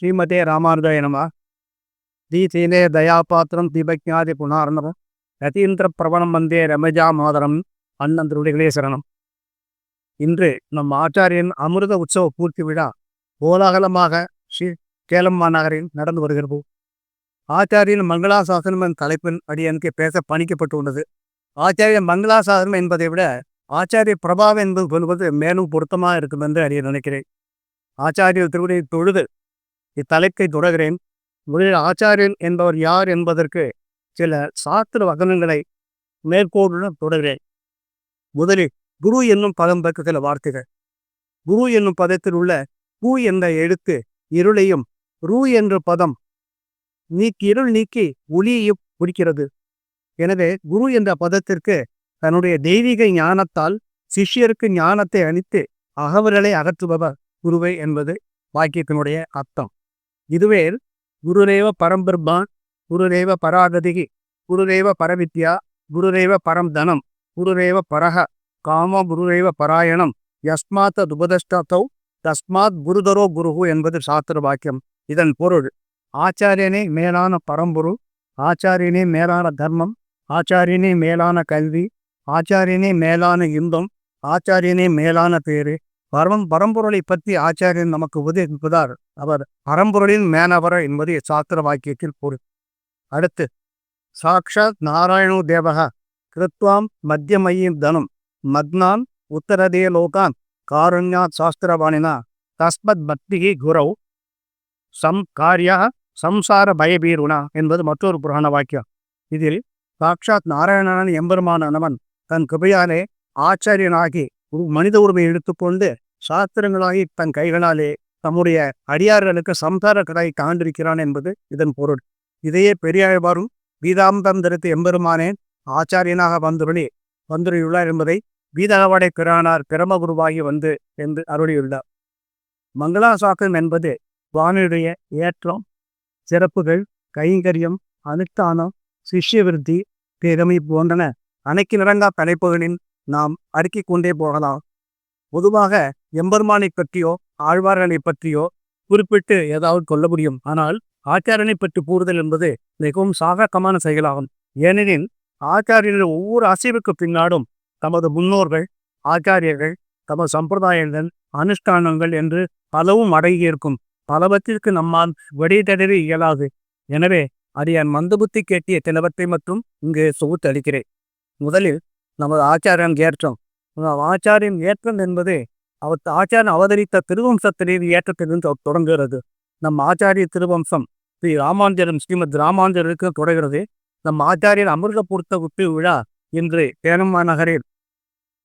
ஸ்ரீமதே ராமானுஜாய நம. தீசீலே தயாபாத்திரம் தீபக்ஞாதி குணார்ணவம் ரதீந்திர பிரபணம் வந்தே ரமஜா மாதரம். அண்ணன் திருடிகளே சரணம் இன்று நம் ஆச்சாரியன் அமிர்த உற்சவ பூர்த்தி விழா கோலாகலமாக ஸ்ரீ கேலம்மா நகரில் நடந்து வருகிறது. ஆச்சாரியன் மங்களாசாசனம் என் தலைப்பின் அடியனுக்கு பேச பணிக்கப்பட்டுள்ளது. ஆச்சாரிய மங்களாசாசனம் என்பதை விட ஆச்சாரிய பிரபாவம் என்பது சொல்வது மேலும் பொருத்தமாக இருக்கும் என்று அறிய நினைக்கிறேன். ஆச்சாரியர் திருவிடையை தொழுது இத்தலைப்பை தொடர்கிறேன். முதலில் ஆச்சாரியன் என்பவர் யார் என்பதற்கு சில சாத்திர வசனங்களை மேற்கோளுடன் தொடர்கிறேன். முதலில் குரு என்னும் பதம் பற்றி சில வார்த்தைகள். குரு என்னும் பதத்தில் உள்ள பூ என்ற எழுத்து இருளையும் ரூ என்ற பதம் நீக்கி இருள் நீக்கி ஒளியையும் குறிக்கிறது. எனவே குரு என்ற பதத்திற்கு தன்னுடைய தெய்வீக ஞானத்தால் சிஷ்யருக்கு ஞானத்தை அளித்து அகவல்களை அகற்றுபவர் குருவை என்பது வாக்கியத்தினுடைய அர்த்தம். இதுவே குருதேவ பரம்பிரம்மான் குருதேவ பராகதிகி குருரேவ பரவித்யா குருதேவ பரம் தனம் குருரேவ பரக காம குருதேவ பராயணம் யஸ்மாத் துபதஷ்டத்தௌ தஸ்மாத் குருதரோ குருகு என்பது சாஸ்திர வாக்கியம் இதன் பொருள் ஆச்சாரியனே மேலான பரம்பொருள் ஆச்சாரியனே மேலான தர்மம் ஆச்சாரியனே மேலான கல்வி ஆச்சாரியனே மேலான இன்பம் ஆச்சாரியனே மேலான பேரு பரம் பரம்பொருளை பற்றி ஆச்சாரியன் நமக்கு உபதேசிப்பதால் அவர் பரம்பொருளின் மேனவர் என்பது சாஸ்திர வாக்கியத்தில் கூறு அடுத்து சாக்ஷாத் நாராயணோ தேவக கிருத்வாம் மத்தியமயீம் தனம் மத்னான் உத்தரதே லோகான் காருண்யாத் சாஸ்திரவாணினா தஸ்மத் பக்திகி குரவ் சம் காரியா சம்சார பயபீருணா என்பது மற்றொரு புராண வாக்கியம். இதில் சாக்ஷாத் நாராயணன் எம்பெருமானவன் தன் கிருபையாலே ஆச்சாரியனாகி மனித உரிமை எடுத்துக்கொண்டு சாஸ்திரங்களாகி தன் கைகளாலே தம்முடைய அடியார்களுக்கு சம்சார கதை காண்டிருக்கிறான் என்பது இதன் பொருள். இதையே பெரியாழ்வாரும் கீதாம்பரம் எம்பெருமானேன் ஆச்சாரியனாக வந்துருளி வந்துள்ளார் என்பதை கீதாவடை பிரானார் பிரமகுருவாகி வந்து என்று அருளியுள்ளார். மங்களாசாக்கம் என்பது வானுடைய ஏற்றம் சிறப்புகள் கைங்கரியம் அனுஷ்டானம் சிஷ்யவிருத்தி திறமை போன்றன அனைக்கு நிறங்கா தலைப்புகளின் நாம் அடுக்கிக் கொண்டே போகலாம். பொதுவாக எம்பெருமானை பற்றியோ ஆழ்வார்களை பற்றியோ குறிப்பிட்டு ஏதாவது கொள்ள முடியும். ஆனால் ஆச்சாரியனை பற்றி கூறுதல் என்பது மிகவும் சாகக்கமான செயலாகும். ஏனெனில் ஆச்சாரியர்கள் ஒவ்வொரு அசைவுக்கு பின்னாடும் தமது முன்னோர்கள் ஆச்சாரியர்கள் தமது சம்பிரதாயங்கள் அனுஷ்டானங்கள் என்று பலவும் அடங்கியிருக்கும் பலவற்றிற்கு நம்மால் வெடிதடறி இயலாது. எனவே அடியான் மந்தபுத்தி கேட்டிய சிலவற்றை மட்டும் இங்கு தொகுத்து அளிக்கிறேன். முதலில் நமது ஆச்சாரியன் ஏற்றம். ஆச்சாரியம் ஏற்றம் என்பது அவர் ஆச்சாரியன் அவதரித்த திருவம்சத்திலிருந்து ஏற்றத்திலிருந்து தொடங்குகிறது. நம் ஆச்சாரிய திருவம்சம் ஸ்ரீ ராமாஞ்சரம் ஸ்ரீமத் ராமாஞ்சலருக்கு தொடர்கிறது. நம் ஆச்சாரியர் அமிர்த பொருத்த உப்பி விழா இன்று தேனம்மா நகரில்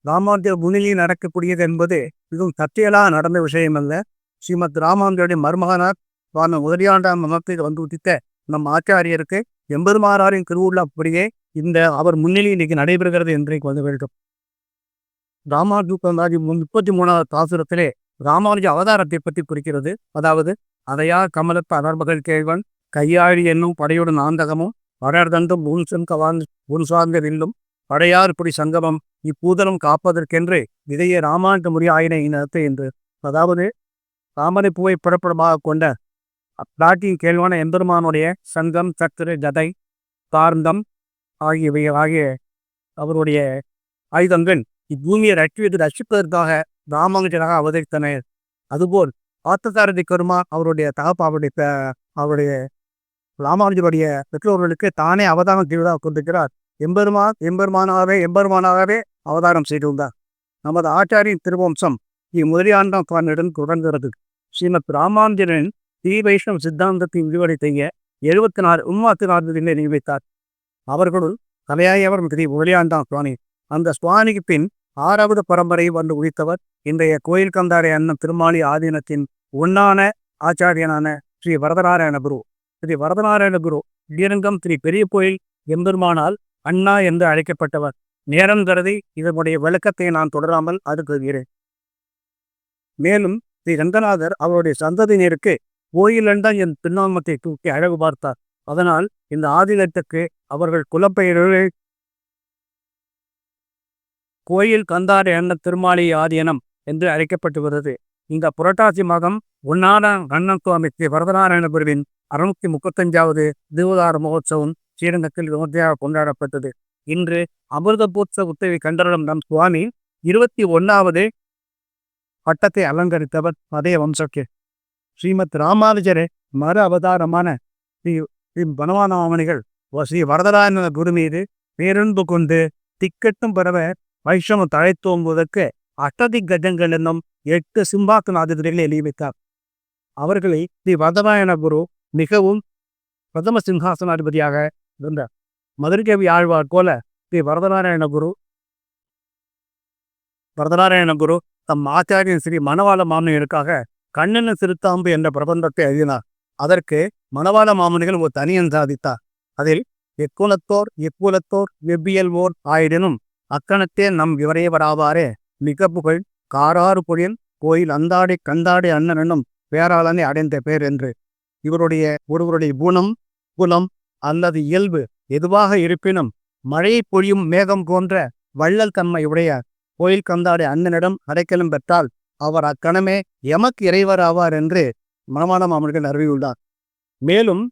ராமாந்திர முன்னிலையில் நடக்கக்கூடியது என்பது மிகவும் தற்செயலாக நடந்த விஷயம் அல்ல ஸ்ரீமத் ராமாந்திரனுடைய மருமகனார் சுவாமி உதரியாண்டாம் மதத்தில் வந்து உதித்த நம் ஆச்சாரியருக்கு எம்பெருமாறாரின் திருவுள்ள அப்படியே இந்த அவர் முன்னிலையில் இன்னைக்கு நடைபெறுகிறது இன்றைக்கு வந்து வேண்டும் ராமானுஜி முப்பத்தி மூணாவது தாசுரத்திலே ராமானுஜ அவதாரத்தை பற்றி குறிக்கிறது. அதாவது அதையா கமலத்த அனர்மகள் கேள்வன் கையாழி என்னும் படையுடன் ஆந்தகமும் வடர்தண்டும் உன்சன் கவான் உன் சார்ந்த வில்லும் படையார் புடி சங்கமம் இப்பூதலும் காப்பதற்கென்று விதைய ராமானுஜ முறி ஆயின இனத்தை என்று. அதாவது ராமனை பூவை புறப்படமாக கொண்ட பிராட்டியின் கேள்வான எம்பெருமானுடைய சங்கம் சத்திர ஜதை தார்ந்தம் ஆகியவை ஆகிய அவருடைய ஆயுதங்கள் இப்பூமியை ரட்சித்து ரட்சிப்பதற்காக ராமானுஜனாக அவதரித்தனர் அதுபோல் ஆத்தசாரதி கருமா அவருடைய தகப்பா அவருடைய அவருடைய ராமானுஜருடைய பெற்றோர்களுக்கு தானே அவதாரம் செய்வதாக கொண்டிருக்கிறார் எம்பெருமா எம்பெருமானாகவே எம்பெருமானாகவே அவதாரம் செய்திருந்தார். நமது ஆச்சாரியின் திருவம்சம் இம்முதலியாண்டாம் பாண்டிடன் தொடர்கிறது. ஸ்ரீமத் ராமானுஜரின் ஸ்ரீ வைஷ்ணவ சித்தாந்தத்தின் விரிவடை செய்ய எழுபத்தி நாலு உண்மாத்து நாடுகளில் நியமித்தார் அவர்களுள் தலையாயவர் மிகுதி முதலியாண்டாம் சுவாமி. அந்த சுவாமிக்கு பின் ஆறாவது பரம்பரை வந்து உதித்தவர் இன்றைய கோயில் கந்தாரை அண்ணன் திருமாலி ஆதீனத்தின் ஒன்னான ஆச்சாரியனான ஸ்ரீ வரதநாராயண குரு. ஸ்ரீ வரதநாராயண குரு ஸ்ரீரங்கம் ஸ்ரீ பெரிய கோயில் எம்பெருமானால் அண்ணா என்று அழைக்கப்பட்டவர். நேரம் கருதி இதனுடைய விளக்கத்தை நான் தொடராமல் அடுக்குகிறேன் மேலும் ஸ்ரீ ரங்கநாதர் அவருடைய சந்ததியினருக்கு கோயிலண்டன் என் திருநாமத்தை தூக்கி அழகு பார்த்தார். அதனால் இந்த ஆதினத்துக்கு அவர்கள் குலப்பெயர்கள் கோயில் கந்தார் எண்ண திருமாலி ஆதீனம் என்று அழைக்கப்பட்டு வருகிறது இந்த புரட்டாசி மாதம் ஒன்னான கண்ணன் சுவாமிக்கு வரதநாராயண குருவின் அறுநூத்தி முப்பத்தஞ்சாவது திருவதார மகோத்சவம் ஸ்ரீரங்கத்தில் விமர்சையாக கொண்டாடப்பட்டது. இன்று அமிர்தபூத்ச உத்தவி கண்டனம் நம் சுவாமி இருபத்தி ஒன்றாவது பட்டத்தை அலங்கரித்தவர் அதே வம்சக்கு ஸ்ரீமத் ராமானுஜரே மறு அவதாரமான ஸ்ரீ ஸ்ரீ பனவானமாமணிகள் ஸ்ரீ வரதராஜன குரு மீது பேரன்பு கொண்டு திக்கட்டும் பரவ வைஷ்ணவ தழைத்தோங்குவதற்கு அஷ்டதி கஜங்கள் என்னும் எட்டு சிம்பாக்கு நாதிரிகளை நியமித்தார் அவர்களை ஸ்ரீ வரதராயண குரு மிகவும் பிரதம சிம்ஹாசனாதிபதியாக இருந்தார். மதுரகவி ஆழ்வார் போல ஸ்ரீ வரதநாராயண குரு வரதநாராயண குரு தம் ஆச்சாரியன் ஸ்ரீ மணவாள மாமனியருக்காக கண்ணன சிறுத்தாம்பு என்ற பிரபந்தத்தை எழுதினார். அதற்கு மணவாள மாமனிகள் ஒரு தனியன் சாதித்தார். அதில் எக்குலத்தோர் எக்குலத்தோர் வெவ்வியல்வோர் ஆயிடனும் அக்கணத்தே நம் இவரையவராவாரே. மிக புகழ் காராறு பொழில் கோயில் அந்தாடி கந்தாடி அண்ணனும் பேராளனை அடைந்த பேர் என்று. இவருடைய ஒருவருடைய குணம் குலம் அல்லது இயல்பு எதுவாக இருப்பினும் மழை பொழியும் மேகம் போன்ற வள்ளல் தன்மை உடைய கோயில் கந்தாடி அண்ணனிடம் அடைக்கலம் பெற்றால் அவர் அக்கணமே எமக்கு இறைவர் ஆவார் என்று மனமான மாமனிகள் அறிவியுள்ளார். மேலும்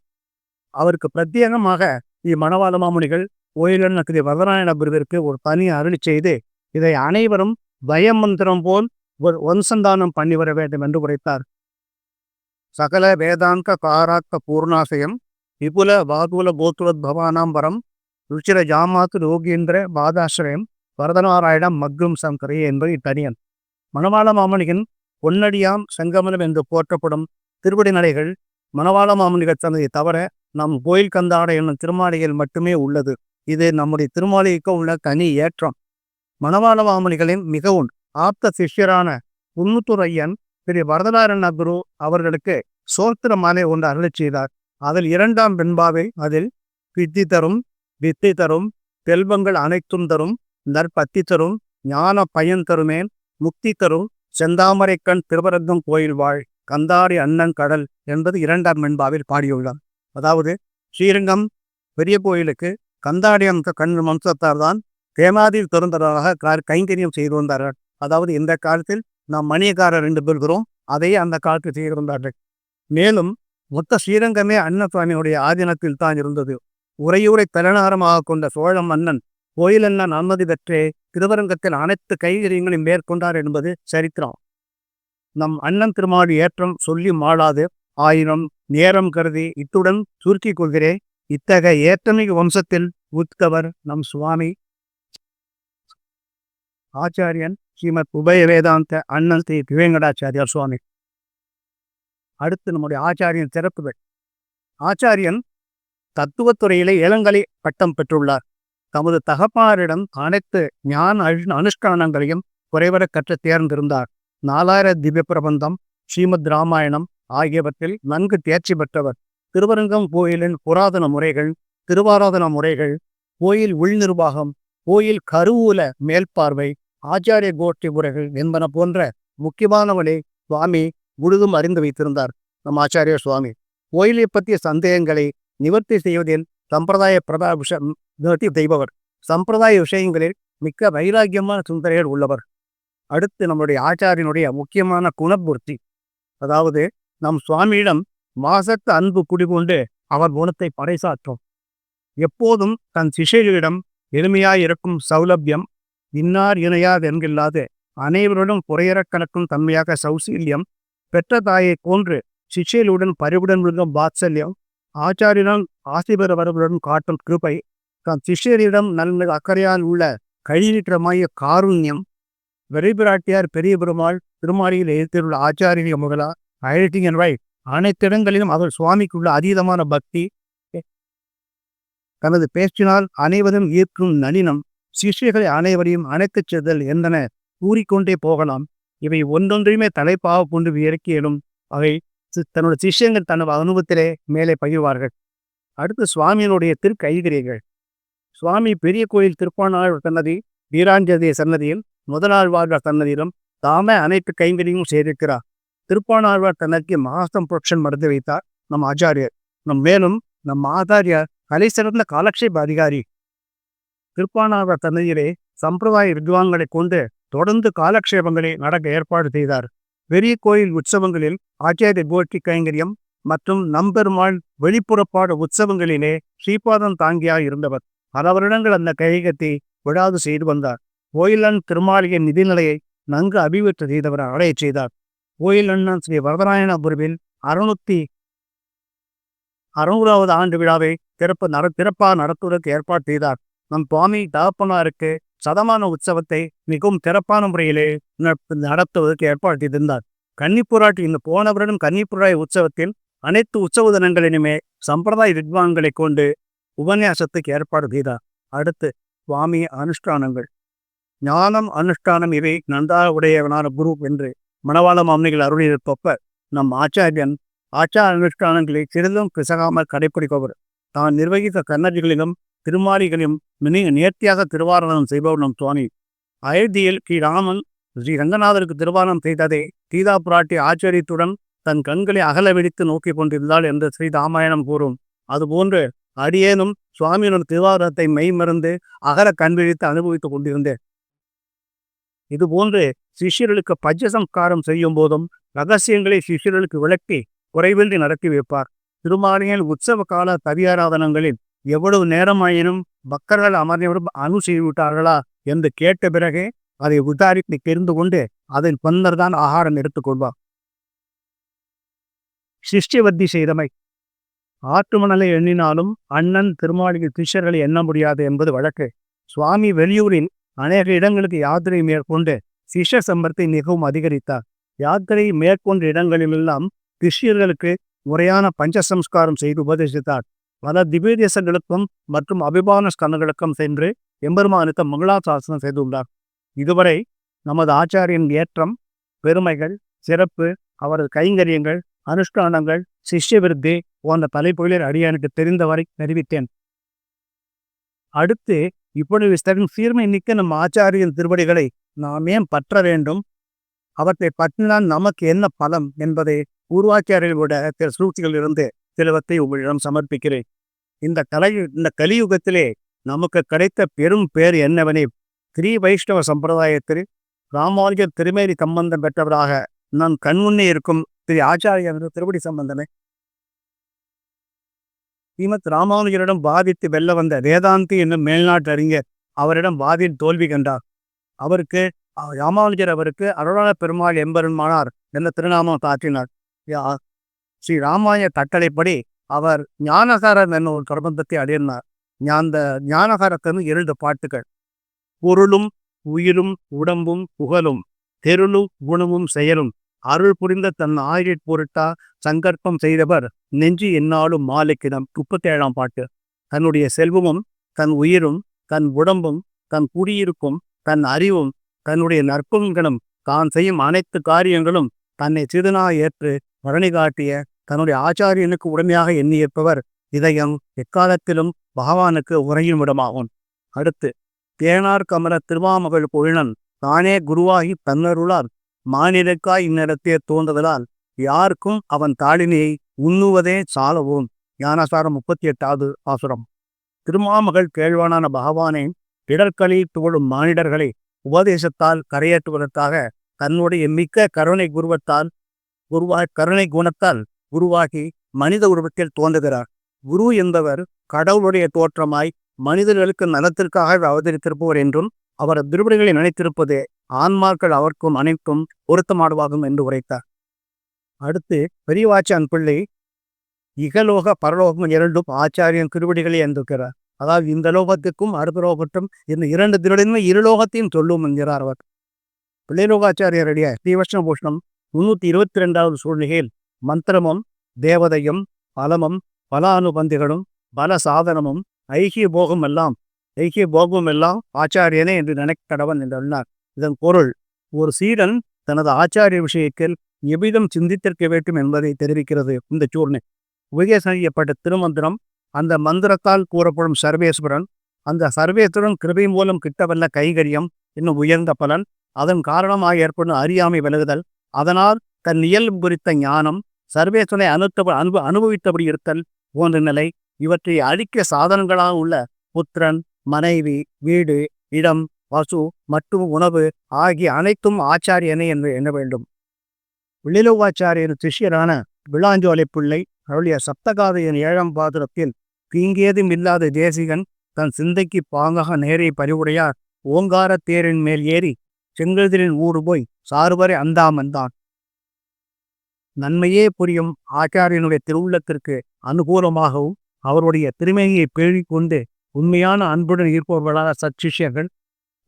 அவருக்கு பிரத்யேகமாக இம்மணவாள மாமுனிகள் ஓயிலன் நக்கதி வரதநாயன பிரிவிற்கு ஒரு தனி அருளி செய்து இதை அனைவரும் பயமந்திரம் போல் ஒரு வம்சந்தானம் பண்ணி வர வேண்டும் என்று உரைத்தார். சகல வேதாந்த காராக்க பூர்ணாசயம் விபுல வாதுல போத்துவத் பவானாம்பரம் ருச்சிர ஜாமாத்து ரோகீந்திர பாதாசிரயம் வரதநாராயணம் மக்ரும் சங்கரே என்பது இத்தனியன். மணவாள மாமணியின் பொன்னடியாம் செங்கமலம் என்று போற்றப்படும் திருவடி நடைகள் மணவாள மாமனிகள் தனதை தவிர நம் கோயில் கந்தாடை என்னும் திருமாளிகையில் மட்டுமே உள்ளது. இது நம்முடைய திருமாளிகைக்கு உள்ள தனி ஏற்றம். மணவாள மாமனிகளின் மிகவும் ஆப்த சிஷ்யரான புன்னுத்தூர் ஐயன் திரு வரதநாராயண குரு அவர்களுக்கு சோத்திர மாலை ஒன்று அருளச் செய்தார். அதில் இரண்டாம் வெண்பாவை அதில் வித்தி தரும் வித்தி தரும் செல்வங்கள் அனைத்தும் தரும் நற்பத்தி தரும் ஞான பயன் தருமேன் முக்தி தரும் செந்தாமரைக்கண் திருவரங்கம் கோயில் வாழ் கந்தாடி அண்ணன் கடல் என்பது இரண்டாம் மென்பாவில் பாடியுள்ளார். அதாவது ஸ்ரீரங்கம் பெரிய கோயிலுக்கு கந்தாடி அம்ச கண் வம்சத்தார் தான் தேமாதில் திறந்ததாக கைங்கரியம் செய்து வந்தார்கள். அதாவது இந்த காலத்தில் நாம் மணியக்காரர் ரெண்டு பேர் அதையே அந்த காலத்தில் செய்திருந்தார்கள் மேலும் மொத்த ஸ்ரீரங்கமே அன்னசுவாமியுடைய ஆதீனத்தில் தான் இருந்தது. உரையூரை தலைநகரமாக கொண்ட சோழ மன்னன் கோயிலெல்லாம் அனுமதி பெற்றே திருவரங்கத்தில் அனைத்து கைகரியங்களையும் மேற்கொண்டார் என்பது சரித்திரம். நம் அண்ணன் திருமாடி ஏற்றம் சொல்லி மாளாது. ஆயிரம் நேரம் கருதி இத்துடன் சுருக்கிக் கொள்கிறேன் இத்தகைய ஏற்றமிகு வம்சத்தில் உத்தவர் நம் சுவாமி. ஆச்சாரியன் ஸ்ரீமத் உபய வேதாந்த அண்ணன் ஸ்ரீ திவேங்கடாச்சாரியார் சுவாமி. அடுத்து நம்முடைய ஆச்சாரியன் சிறப்புகள். ஆச்சாரியன் தத்துவத்துறையிலே இளங்கலை பட்டம் பெற்றுள்ளார். தமது தகப்பாரிடம் அனைத்து ஞான அனு அனுஷ்டானங்களையும் குறைவர கற்று தேர்ந்திருந்தார். நாலாயிர திவ்ய பிரபந்தம் ஸ்ரீமத் ராமாயணம் ஆகியவற்றில் நன்கு தேர்ச்சி பெற்றவர். திருவரங்கம் கோயிலின் புராதன முறைகள் திருவாராதன முறைகள் கோயில் உள் நிர்வாகம் கோயில் கருவூல மேல்பார்வை ஆச்சாரிய கோஷ்டி முறைகள் என்பன போன்ற முக்கியமானவளை சுவாமி முழுதும் அறிந்து வைத்திருந்தார். நம் ஆச்சாரிய சுவாமி கோயிலை பற்றிய சந்தேகங்களை நிவர்த்தி செய்வதில் சம்பிரதாய பிரதா விஷம் நிவர்த்தி செய்பவர். சம்பிரதாய விஷயங்களில் மிக்க வைராக்கியமான சிந்தனைகள் உள்ளவர். அடுத்து நம்முடைய ஆச்சாரியனுடைய முக்கியமான குணபூர்த்தி. அதாவது நம் சுவாமியிடம் மாசத்த அன்பு குடிகொண்டு அவர் குணத்தை பறைசாற்றும். எப்போதும் தன் சிஷைகளிடம் எளிமையாயிருக்கும் சௌலபியம் இன்னார் இணையாது என்கில்லாது அனைவருடன் குறையறக் கணக்கும் தன்மையாக சௌசீல்யம் பெற்ற தாயை போன்று சிஷைகளுடன் பரிவுடன் விழுங்கும் வாத்சல்யம் ஆச்சாரியனால் ஆசி பெறவர்களுடன் காட்டும் கிருபை தன் சிஷ்யரிடம் நல்ல அக்கறையால் உள்ள கழிநீற்றமாய காருண்யம் வெறிபிராட்டியார் பெரிய பெருமாள் திருமாளியில் எழுத்தியுள்ள ஆச்சாரிய முகலா ஐடிங் அண்ட் ரைட் அனைத்து இடங்களிலும் அவர் சுவாமிக்குள்ள அதீதமான பக்தி. தனது பேச்சினால் அனைவரும் ஈர்க்கும் நளினம். சிஷ்யர்களை அனைவரையும் அணைத்துச் செதல் என்றன கூறிக்கொண்டே போகலாம். இவை ஒன்றொன்றையுமே தலைப்பாக கொண்டு வியற்கியலும் அவை சி- தன்னோட சிஷ்யங்கள் தனது அனுபவத்திலே மேலே பகிர்வார்கள் அடுத்து சுவாமியினுடைய திருக்கைகிரியர்கள் சுவாமி பெரிய கோயில் திருப்பானாள் சன்னதி வீராஞ்சதிய சன்னதியில் முதலாழ்வாழ்வார் சன்னதியிலும் தாமே அனைத்து கைங்கரியும் செய்திருக்கிறார் திருப்பானாழ்வார் தனக்கு மகாஸ்தம் புரொக்ஷன் மறந்து வைத்தார். நம் ஆச்சாரியர் நம் மேலும் நம் ஆச்சாரியார் கலை சிறந்த காலக்ஷேப அதிகாரி. திருப்பானாழ்வார் சன்னதியிலே சம்பிரதாய வித்வான்களை கொண்டு தொடர்ந்து காலக்ஷேபங்களை நடக்க ஏற்பாடு செய்தார். பெரிய கோயில் உற்சவங்களில் ஆச்சாரிய கோட்டி கைங்கரியம் மற்றும் நம்பெருமாள் வெளிப்புறப்பாடு உற்சவங்களிலே ஸ்ரீபாதம் தாங்கியாய் இருந்தவர். பல வருடங்கள் அந்த கையகத்தை விடாது செய்து வந்தார். கோயிலன் திருமாளியின் நிதிநிலையை நன்கு அபிவிருத்தி செய்தவர் அடையச் செய்தார். கோயிலண்ணன் ஸ்ரீ வரதராயணபுரவில் அறுநூத்தி அறுநூறாவது ஆண்டு விழாவை திறப்பு நட திறப்பாக நடத்துவதற்கு ஏற்பாடு செய்தார். நம் சுவாமி தகப்பனாருக்கு சதமான உற்சவத்தை மிகவும் சிறப்பான முறையிலே நடத்துவதற்கு ஏற்பாடு செய்திருந்தார். கன்னிப்புராட்டி இந்த போன வருடம் கன்னிப்புராய் உற்சவத்தில் அனைத்து உற்சவ தினங்களிலுமே சம்பிரதாய வித்வான்களை கொண்டு உபன்யாசத்துக்கு ஏற்பாடு செய்தார். அடுத்து சுவாமி அனுஷ்டானங்கள். ஞானம் அனுஷ்டானம் இவை நன்றாக உடையவனான குரு என்று மணவாள மாமனிகள் அருளியிருப்பப்ப நம் ஆச்சாரியன் ஆச்சார அனுஷ்டானங்களை சிறிதும் பிசகாமல் கடைபிடிப்பவர் தான் நிர்வகித்த கன்னடிகளிலும் திருமாலிகளிலும் மிக நேர்த்தியாக திருவாரணம் செய்பவர் நம் சுவாமி. அயோத்தியில் ஸ்ரீராமன் ஸ்ரீ ரங்கநாதருக்கு திருவாரணம் செய்ததை சீதா புராட்டி ஆச்சரியத்துடன் தன் கண்களை அகல வெடித்து நோக்கிக் கொண்டிருந்தாள் என்று ஸ்ரீராமாயணம் கூறும். அதுபோன்று அடியேனும் சுவாமியின் திருவாரணத்தை மெய்மறந்து அகல கண்விழித்து அனுபவித்துக் கொண்டிருந்தேன். இதுபோன்று சிஷ்யர்களுக்கு பஞ்சசம்காரம் செய்யும் போதும் ரகசியங்களை சிஷ்யர்களுக்கு விளக்கி குறைவின்றி நடத்தி வைப்பார். திருமாலியல் உற்சவ கால தவியாராதனங்களில் எவ்வளவு நேரமாயினும் பக்தர்கள் அமர்ந்தவரும் அணு செய்துவிட்டார்களா என்று கேட்ட பிறகே அதை விசாரித்து தெரிந்து கொண்டு அதன் பந்தர் தான் ஆகாரம் எடுத்துக்கொள்வார். சிஷ்யவத்தி செய்தமை. ஆற்றுமணலை எண்ணினாலும் அண்ணன் திருமாளிகள் சிஷ்யர்களை எண்ண முடியாது என்பது வழக்கு. சுவாமி வெளியூரில் அநேக இடங்களுக்கு யாத்திரை மேற்கொண்டு சிஷ்ய சம்பத்தை மிகவும் அதிகரித்தார். யாத்திரை மேற்கொண்ட இடங்களிலெல்லாம் சிஷ்யர்களுக்கு முறையான பஞ்சசம்ஸ்காரம் செய்து உபதேசித்தார். பல திவ்யதேசங்களுக்கும் மற்றும் அபிமான ஸ்கந்தங்களுக்கும் சென்று எம்பெருமானுக்கு மங்களாசாசனம் செய்துள்ளார். இதுவரை நமது ஆச்சாரியின் ஏற்றம் பெருமைகள் சிறப்பு அவரது கைங்கரியங்கள் அனுஷ்டானங்கள் சிஷ்ய விருத்தி போன்ற தலைப்புகளில் அடியானுக்கு தெரிந்தவரை தெரிவித்தேன். அடுத்து இப்பொழுது தரும் சீர்மை நம் ஆச்சாரியன் திருவடிகளை நாம் ஏன் பற்ற வேண்டும். அவற்றை பற்றினால் நமக்கு என்ன பலம் என்பதை உருவாக்கியார்களோட சில சூழ்ச்சிகளில் இருந்து சிலவற்றை உங்களிடம் சமர்ப்பிக்கிறேன். இந்த கலை இந்த கலியுகத்திலே நமக்கு கிடைத்த பெரும் பேர் என்னவெனே ஸ்ரீ வைஷ்ணவ சம்பிரதாயத்தில் ராமானுஜர் திருமேரி சம்பந்தம் பெற்றவராக நான் கண்முன்னே இருக்கும் திரு ஆச்சாரியர் திருவடி சம்பந்தமே ஸ்ரீமத் ராமானுஜரிடம் பாதித்து வெல்ல வந்த வேதாந்தி என்னும் மேல்நாட்டு அறிஞர் அவரிடம் வாதில் தோல்வி கண்டார். அவருக்கு ராமானுஜர் அவருக்கு அருளாள பெருமாள் எம்பெருமானார் என்ற திருநாமம் தாற்றினார் யா- ஸ்ரீ ராமாய கட்டளைப்படி அவர் ஞானகாரம் என்ன ஒரு பிரபந்தத்தை அடையினார் அந்த ஞானகாரத்தின் இரண்டு பாட்டுகள். பொருளும் உயிரும் உடம்பும் புகழும் தெருளும் குணமும் செயலும் அருள் புரிந்த தன் ஆயுள் பொருட்டா சங்கற்பம் செய்தவர் நெஞ்சு என்னாலும் மாலைக்கிடம். முப்பத்தி ஏழாம் பாட்டு. தன்னுடைய செல்வமும் தன் உயிரும் தன் உடம்பும் தன் குடியிருப்பும் தன் அறிவும் தன்னுடைய நற்புண்களும் தான் செய்யும் அனைத்து காரியங்களும் தன்னை சிறுனா ஏற்று பழனி காட்டிய தன்னுடைய ஆச்சாரியனுக்கு உடமையாக எண்ணியிருப்பவர் இதயம் எக்காலத்திலும் பகவானுக்கு உறையும் இடமாகும் அடுத்து தேனார் கமல திருவாமகள் பொழினன் தானே குருவாகி தன்னருளார். மானிடக்காய் இந்நிலத்தே தோன்றுதலால் யாருக்கும் அவன் தாளினியை உண்ணுவதே சாலவும். ஞானசாரம் முப்பத்தி எட்டாவது ஆசுரம் திருமாமகள் கேழ்வானான பகவானை இடர்களி துவழும் மானிடர்களை உபதேசத்தால் கரையேற்றுவதற்காக தன்னுடைய மிக்க கருணை குருவத்தால் குருவா கருணை குணத்தால் குருவாகி மனித உருவத்தில் தோன்றுகிறார். குரு என்பவர் கடவுளுடைய தோற்றமாய் மனிதர்களுக்கு நலத்திற்காக அவதரித்திருப்பவர் என்றும் அவர் திருவிடைகளை நினைத்திருப்பது ஆன்மார்கள் அவர்க்கும் அனைத்தும் பொருத்தமாடுவாகும் என்று உரைத்தார். அடுத்து பெரியவாச்சான் பிள்ளை இகலோக பரலோகம் இரண்டும் ஆச்சாரியன் திருவடிகளை என்றிருக்கிறார் அதாவது இந்த லோகத்துக்கும் அடுத்த லோகத்தும் இந்த இரண்டு திருவடியுமே இருலோகத்தையும் சொல்லும் என்கிறார் அவர். பிள்ளைலோகாச்சாரியருடைய ஸ்ரீவஷ்ண பூஷணம் முன்னூத்தி இருபத்தி ரெண்டாவது சூழ்நிலையில் மந்திரமும் தேவதையும் பலமும் பல அனுபந்திகளும் பல சாதனமும் ஐக்கிய போகம் எல்லாம் ஐக்கிய போகம் எல்லாம் ஆச்சாரியனே என்று நினைக்கடவன் என்று சொன்னார் இதன் பொருள் ஒரு சீடன் தனது ஆச்சாரிய விஷயத்தில் எவ்விதம் சிந்தித்திருக்க வேண்டும் என்பதை தெரிவிக்கிறது. இந்த சூர்ணை உபதேசம் செய்யப்பட்ட திருமந்திரம் அந்த மந்திரத்தால் கூறப்படும் சர்வேஸ்வரன் அந்த சர்வேஸ்வரன் கிருபை மூலம் கிட்டவல்ல கைகரியம் இன்னும் உயர்ந்த பலன் அதன் காரணமாக ஏற்படும் அறியாமை விலகுதல் அதனால் தன் இயல்பு குறித்த ஞானம் சர்வேஸ்வரனை அனுத்த அனுப அனுபவித்தபடி இருத்தல் போன்ற நிலை இவற்றை அழிக்க சாதனங்களாக உள்ள புத்திரன் மனைவி வீடு இடம் வசு மற்றும் உணவு ஆகிய அனைத்தும் ஆச்சாரியனை என்று எண்ண வேண்டும். விளிலுவாச்சாரியர் சிஷ்யரான விளாஞ்சோலை பிள்ளை அருளிய சப்தகாதையின் ஏழாம் பாத்திரத்தில் தீங்கேதும் இல்லாத தேசிகன் தன் சிந்தைக்கு பாங்காக நேரே பறிவுடையார் ஓங்கார தேரின் மேல் ஏறி செங்கதிரின் ஊடு போய் சாறுவரை அந்தாமந்தான் நன்மையே புரியும் ஆச்சாரியனுடைய திருவுள்ளத்திற்கு அனுகூலமாகவும் அவருடைய திருமையை பேழிக்கொண்டு உண்மையான அன்புடன் இருப்பவர்களான சச்சிஷ்யர்கள்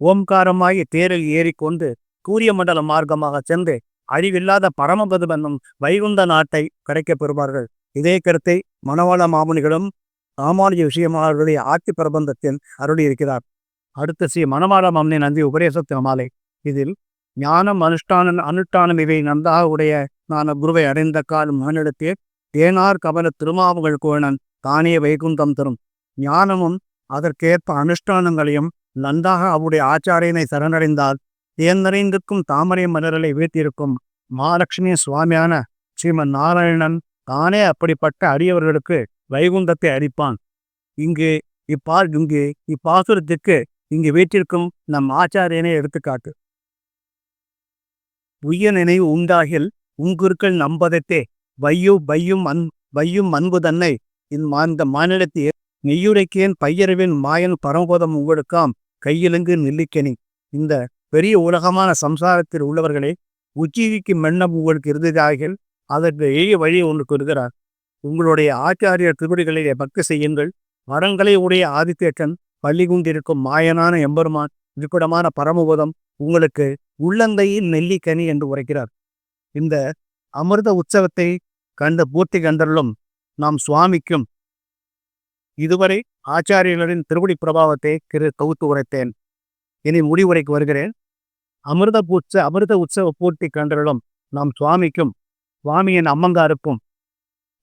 ஓம்காரமாகி தேரில் ஏறிக்கொண்டு சூரிய மண்டல மார்க்கமாக சென்று அழிவில்லாத பரமபதம் என்னும் வைகுந்த நாட்டை கிடைக்கப் பெறுவார்கள். இதே கருத்தை மணவாள மாமுனிகளும் ராமானுஜ விஷயமாளர்களுடைய ஆட்சி பிரபந்தத்தில் அருளியிருக்கிறார். அடுத்த ஸ்ரீ மணவாள மாமனி நந்தி உபதேசத்தின் மாலை. இதில் ஞானம் அனுஷ்டான அனுஷ்டானம் இவை நன்றாக உடைய நான் குருவை அடைந்த கால் மகனிடத்தே தேனார் கபல திருமாவுகள் கோணன் தானே வைகுந்தம் தரும். ஞானமும் அதற்கேற்ப அனுஷ்டானங்களையும் நன்றாக அவருடைய ஆச்சாரியனை சரணடைந்தால் தேர்ந்தறிந்திருக்கும் தாமரை மலர்களை வீழ்த்தியிருக்கும் மகாலட்சுமி சுவாமியான ஸ்ரீமன் நாராயணன் தானே அப்படிப்பட்ட அரியவர்களுக்கு வைகுந்தத்தை அளிப்பான். இங்கு இப்பா இங்கு இப்பாசுரத்திற்கு இங்கு வீட்டிற்கும் நம் ஆச்சாரியனை எடுத்துக்காட்டு. உய நினைவு உண்டாகில் உங்குருக்கள் நம்பதத்தே. வையு பையும் அன் வையும் அன்பு தன்னை. இந்த மாநிலத்தில் நெய்யுரைக்கேன் பையறிவின் மாயன் பரம்போதம் உங்களுக்காம். கையிலங்கு நெல்லிக்கனி இந்த பெரிய உலகமான சம்சாரத்தில் உள்ளவர்களே உச்சிக்கு மென்னம் உங்களுக்கு இருந்ததாகில் அதற்கு எளிய வழி ஒன்று கூறுகிறார். உங்களுடைய ஆச்சாரியர் திருவடிகளை பக்தி செய்யுங்கள். மரங்களை உடைய ஆதித்தேற்றன் பள்ளி கொண்டிருக்கும் மாயனான எம்பெருமான் இருப்பிடமான பரமபதம் உங்களுக்கு உள்ளந்தையில் நெல்லிக்கனி என்று உரைக்கிறார். இந்த அமிர்த உற்சவத்தை கண்ட பூர்த்தி கண்டர்களும் நாம் சுவாமிக்கும் இதுவரை ஆச்சாரியர்களின் திருவடி பிரபாவத்தை திரு தொகுத்து உரைத்தேன். இனி முடிவுரைக்கு வருகிறேன். அமிர்த பூச்ச அமிர்த உற்சவ பூர்த்தி கண்டர்களும் நம் சுவாமிக்கும் சுவாமியின் அம்மங்காருக்கும்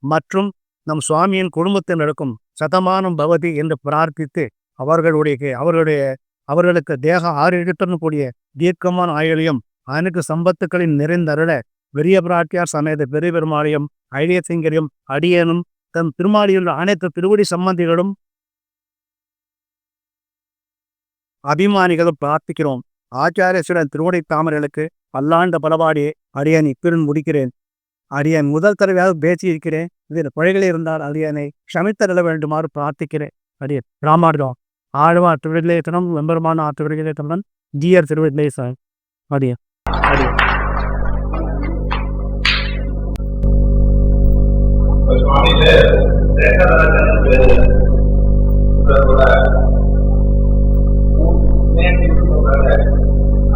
மற்றும் நம் சுவாமியின் குடும்பத்தினருக்கும் சதமானம் பவதி என்று பிரார்த்தித்து அவர்களுடைய அவர்களுடைய அவர்களுக்கு தேக ஆரோக்கியத்துடன் கூடிய தீர்க்கமான ஆயுளையும் அனைத்து சம்பத்துக்களின் நிறைந்தருள பெரிய பிராட்டியார் சமேத பெரிய பெருமாளையும் ஐடிய சிங்கரையும் அடியனும் தன் திருமாலியுள்ள அனைத்து திருவடி சம்பந்திகளும் அபிமானிகளும் பிரார்த்திக்கிறோம். ஆச்சாரியசுடன் திருவடை தாமரைகளுக்கு பல்லாண்டு பலபாடி அரியன் இப்பிரன் முடிக்கிறேன். அடியன் முதல் தடவையாக பேசியிருக்கிறேன் இதில் பிழைகள் இருந்தால் அரியனை க்ஷமித்தருள வேண்டுமாறு பிரார்த்திக்கிறேன். அரியன் ராமார்டம் ஆழ்வார் திருவிடலேத்தனம் வெம்பெருமான ஆற்று விடலேத்தனம் ஜிஆர் திருவிடலே சார். அரியன் அடியன்.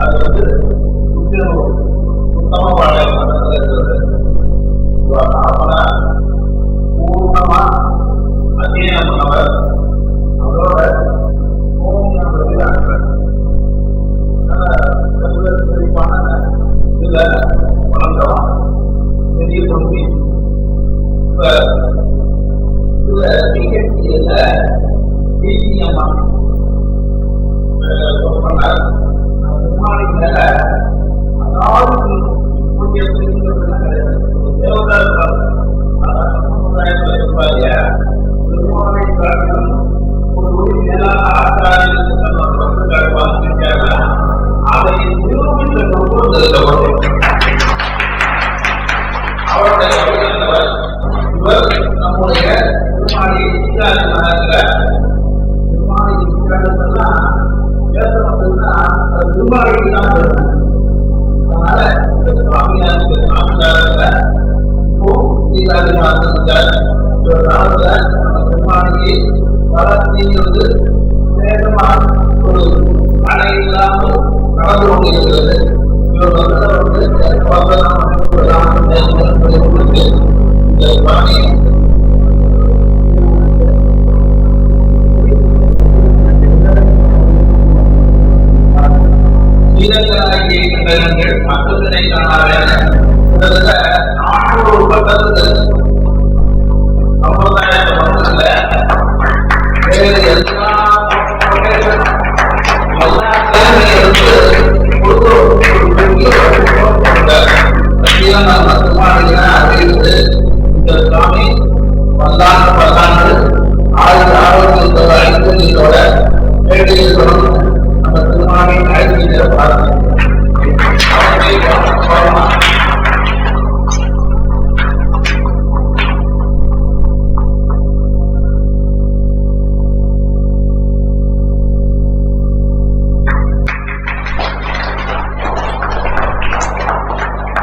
அது வந்து கொஞ்சம் உத்தமமான இருக்கிறது பூர்ணமா அத்தியனம் பண்ணவர் வளர்ச்சிங்கிறது வேகமாக ஒரு அணை இல்லாமல் நடந்து கொண்டிருக்கிறது. இந்த சுவாமி வீரங்களாகிய கண்டனங்கள் மக்கள் காணாத நானூறு பக்கத்துக்கு ಬೇರೆ ಎಲ್ಲ